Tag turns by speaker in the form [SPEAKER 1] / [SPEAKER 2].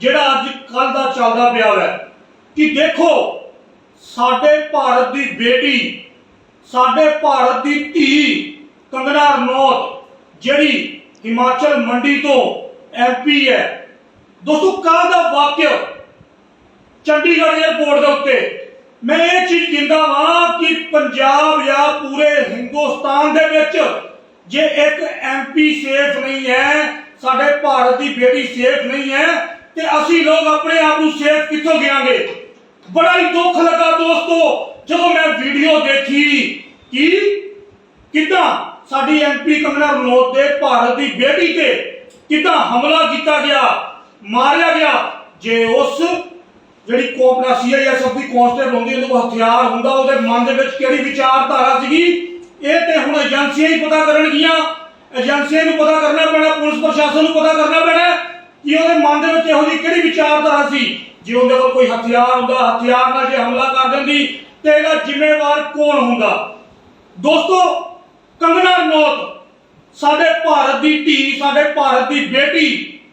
[SPEAKER 1] ਜਿਹੜਾ ਅੱਜ ਕੱਲ ਦਾ ਚੱਲਦਾ ਪਿਆ ਹੈ, ਕਿ ਦੇਖੋ, ਸਾਡੇ ਭਾਰਤ ਦੀ ਬੇਟੀ, ਸਾਡੇ ਭਾਰਤ ਦੀ ਧੀ ਕੰਗਨਾ ਰਣੌਤ, ਜਿਹੜੀ ਹਿਮਾਚਲ ਮੰਡੀ ਤੋਂ ਐਮਪੀ ਹੈ। ਦੋਸਤੋ ਕੱਲ ਦਾ ਵਾਕਿਆ ਚੰਡੀਗੜ੍ਹ ਏਅਰਪੋਰਟ ਦੇ ਉੱਤੇ ਮੈਂ ਇਹ ਚੀਜ਼ ਕਹਿੰਦਾ ਹਾਂ ਕਿ ਪੰਜਾਬ ਜਾਂ ਪੂਰੇ ਹਿੰਦੁਸਤਾਨ ਦੇ ਵਿੱਚ ਜੇ ਇੱਕ ਐਮਪੀ ਸੇਫ ਨਹੀਂ ਹੈ, ਸਾਡੇ ਭਾਰਤ ਦੀ ਬੇਟੀ ਸੇਫ ਨਹੀਂ ਹੈ ਤੇ ਅਸੀਂ ਲੋਕ ਆਪਣੇ ਆਪ ਨੂੰ ਸੇਫ ਕਿੱਥੋਂ ਗਿਆਂਗੇ ਬੜਾ ਹੀ ਦੁੱਖ ਲੱਗਾ ਦੋਸਤੋ, ਜਦੋਂ ਮੈਂ ਵੀਡੀਓ ਦੇਖੀ ਕਿ ਕਿੱਦਾਂ ਸਾਡੀ ਐਮਪੀ ਕੰਗਨਾ ਰਣੌਤ ਦੇ ਭਾਰਤ ਦੀ ਬੇਟੀ ਤੇ ਕਿੱਦਾਂ ਹਮਲਾ ਕੀਤਾ ਗਿਆ, ਮਾਰਿਆ ਗਿਆ, ਜੇ ਉਸ ਜਿਹੜੀ ਕੋਪਰਾ ਸੀਆਈਐਸਐਫ ਦੀ ਕਾਂਸਟੇਬਲ ਹੁੰਦੀ ਉਹਦੇ ਕੋਲ ਹਥਿਆਰ ਹੁੰਦਾ, ਉਹਦੇ ਮਨ ਦੇ ਵਿੱਚ ਕਿਹੜੀ ਵਿਚਾਰਧਾਰਾ ਸੀਗੀ? ਇਹ ਤੇ ਹੁਣ ਏਜੰਸੀਆਂ ਹੀ ਪਤਾ ਕਰਨਗੀਆਂ। ਏਜੰਸੀਆਂ ਨੂੰ ਪਤਾ ਕਰਨਾ ਪੈਣਾ, ਪੁਲਿਸ ਪ੍ਰਸ਼ਾਸਨ ਨੂੰ ਪਤਾ ਕਰਨਾ ਪੈਣਾ। ਕਿ ਉਹਦੇ ਮਨ ਦੇ ਵਿੱਚ ਇਹੋ ਜਿਹੀ ਕਿਹੜੀ ਵਿਚਾਰਧਾਰਾ ਸੀ? ਜੇ ਉਹਦੇ ਕੋਲ ਕੋਈ ਹਥਿਆਰ ਹੁੰਦਾ, ਹਥਿਆਰ ਨਾਲ ਜੇ ਹਮਲਾ ਕਰ ਦਿੰਦੀ, ਤੇ ਇਹਦਾ ਜ਼ਿੰਮੇਵਾਰ ਕੌਣ ਹੁੰਦਾ? ਦੋਸਤੋ ਕੰਗਨਾ ਰਣੌਤ, ਸਾਡੇ ਭਾਰਤ ਦੀ ਧੀ, ਸਾਡੇ ਭਾਰਤ ਦੀ ਬੇਟੀ